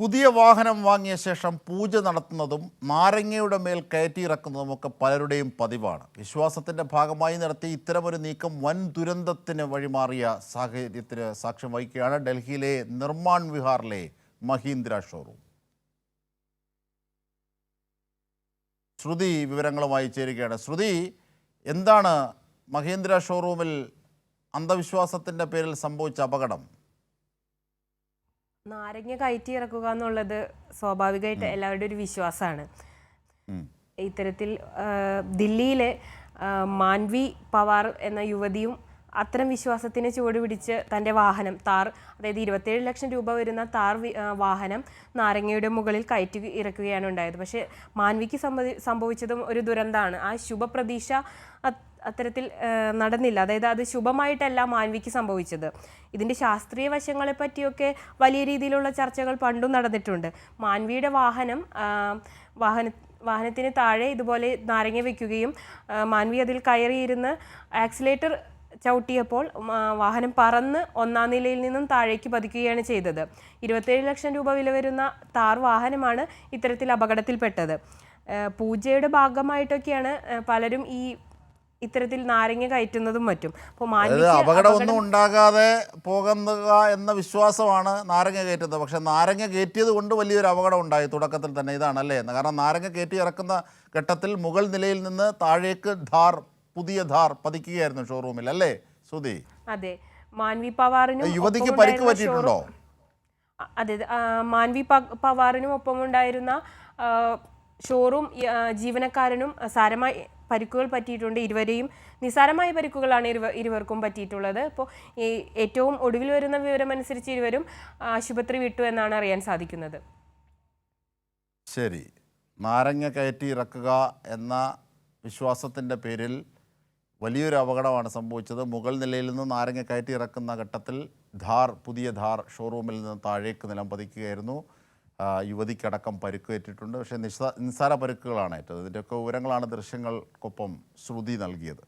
പുതിയ വാഹനം വാങ്ങിയ ശേഷം പൂജ നടത്തുന്നതും നാരങ്ങയുടെ മേൽ കയറ്റിയിറക്കുന്നതും ഒക്കെ പലരുടെയും പതിവാണ്. വിശ്വാസത്തിന്റെ ഭാഗമായി നടത്തിയ ഇത്തരമൊരു നീക്കം വൻ ദുരന്തത്തിന് വഴിമാറിയ സാഹചര്യത്തിന് സാക്ഷ്യം വഹിക്കുകയാണ് ഡൽഹിയിലെ നിർമ്മാൺ വിഹാറിലെ മഹീന്ദ്ര ഷോറൂം. ശ്രുതി വിവരങ്ങളുമായി ചേരുകയാണ്. ശ്രുതി എന്താണ് മഹീന്ദ്ര ഷോറൂമിൽ അന്ധവിശ്വാസത്തിന്റെ പേരിൽ സംഭവിച്ച അപകടം? നാരങ്ങ കയറ്റി ഇറക്കുക എന്നുള്ളത് സ്വാഭാവികമായിട്ട് എല്ലാവരുടെ ഒരു വിശ്വാസമാണ്. ഇത്തരത്തിൽ ദില്ലിയിലെ മാൻവി പവാർ എന്ന യുവതിയും അത്തരം വിശ്വാസത്തിന് ചുവട് പിടിച്ച് തന്റെ വാഹനം താർ അതായത് ഇരുപത്തേഴ് ലക്ഷം രൂപ വരുന്ന താർ വാഹനം നാരങ്ങയുടെ മുകളിൽ കയറ്റി ഇറക്കുകയാണ് ഉണ്ടായത്. പക്ഷേ മാൻവിക്ക് സംഭവി സംഭവിച്ചതും ഒരു ദുരന്തമാണ്. ആ ശുഭപ്രതീക്ഷ അത്തരത്തിൽ നടന്നില്ല. അതായത് അത് ശുഭമായിട്ടല്ല മാൻവിക്ക് സംഭവിച്ചത്. ഇതിന്റെ ശാസ്ത്രീയ വശങ്ങളെ പറ്റിയൊക്കെ വലിയ രീതിയിലുള്ള ചർച്ചകൾ പണ്ടും നടന്നിട്ടുണ്ട്. മാൻവിയുടെ വാഹനം വാഹന വാഹനത്തിന് താഴെ ഇതുപോലെ നാരങ്ങ വയ്ക്കുകയും മാൻവി അതിൽ കയറിയിരുന്ന് ആക്സിലേറ്റർ ചവിട്ടിയപ്പോൾ വാഹനം പറന്ന് ഒന്നാം നിലയിൽ നിന്നും താഴേക്ക് പതിക്കുകയാണ് ചെയ്തത്. ഇരുപത്തേഴ് ലക്ഷം രൂപ വില വരുന്ന താർ വാഹനമാണ് ഇത്തരത്തിൽ അപകടത്തിൽപ്പെട്ടത്. പൂജയുടെ ഭാഗമായിട്ടൊക്കെയാണ് പലരും ഈ ഇത്തരത്തിൽ നാരങ്ങ കയറ്റുന്നതും മറ്റും. അപ്പോൾ അപകടമൊന്നും ഉണ്ടാകാതെ പോകുക എന്ന വിശ്വാസമാണ് നാരങ്ങ കയറ്റുന്നത്. പക്ഷേ നാരങ്ങ കയറ്റിയത് കൊണ്ട് വലിയൊരു അപകടം ഉണ്ടായി തുടക്കത്തിൽ തന്നെ. ഇതാണ് അല്ലേ? കാരണം നാരങ്ങ കയറ്റി ഇറക്കുന്ന ഘട്ടത്തിൽ മുകൾ നിലയിൽ നിന്ന് താഴേക്ക് ധാർ പുതിയ ധാർ പതിക്കുകയായിരുന്നു ഷോറൂമിൽ. അല്ലേ സുധി അതെ. മാൻവി പവാറിനും യുവതിക്ക് പരിക്ക് പറ്റിയിട്ടുണ്ടോ? അതെ. മാൻവി പവാറിനും ഒപ്പമുണ്ടായിരുന്ന ആ, ഷോറൂം ജീവനക്കാരനും സാരമായി പരിക്കുകൾ പറ്റിയിട്ടുണ്ട്. ഇരുവരെയും നിസാരമായ പരിക്കുകളാണ് ഇരുവ ഇരുവർക്കും പറ്റിയിട്ടുള്ളത്. ഇപ്പോൾ ഈ ഏറ്റവും ഒടുവിൽ വരുന്ന വിവരമനുസരിച്ച് ഇരുവരും ആശുപത്രി വിട്ടു എന്നാണ് അറിയാൻ സാധിക്കുന്നത്. ശരി. നാരങ്ങ കയറ്റി ഇറക്കുക എന്ന വിശ്വാസത്തിന്റെ പേരിൽ വലിയൊരു അപകടമാണ് സംഭവിച്ചത്. മുകൾ നിലയിൽ നിന്ന് നാരങ്ങ കയറ്റി ഇറക്കുന്ന ഘട്ടത്തിൽ ധാർ പുതിയ ധാർ ഷോറൂമിൽ നിന്ന് താഴേക്ക് നിലം പതിക്കുകയായിരുന്നു. യുവതിക്കടക്കം പരുക്കേറ്റിട്ടുണ്ട്. പക്ഷേ നിസ്സാ നിസ്സാര പരുക്കുകളാണ് ഏറ്റത് ഇതിന്റെയൊക്കെ വിവരങ്ങളാണ് ദൃശ്യങ്ങൾക്കൊപ്പം ശ്രുതി നൽകിയത്.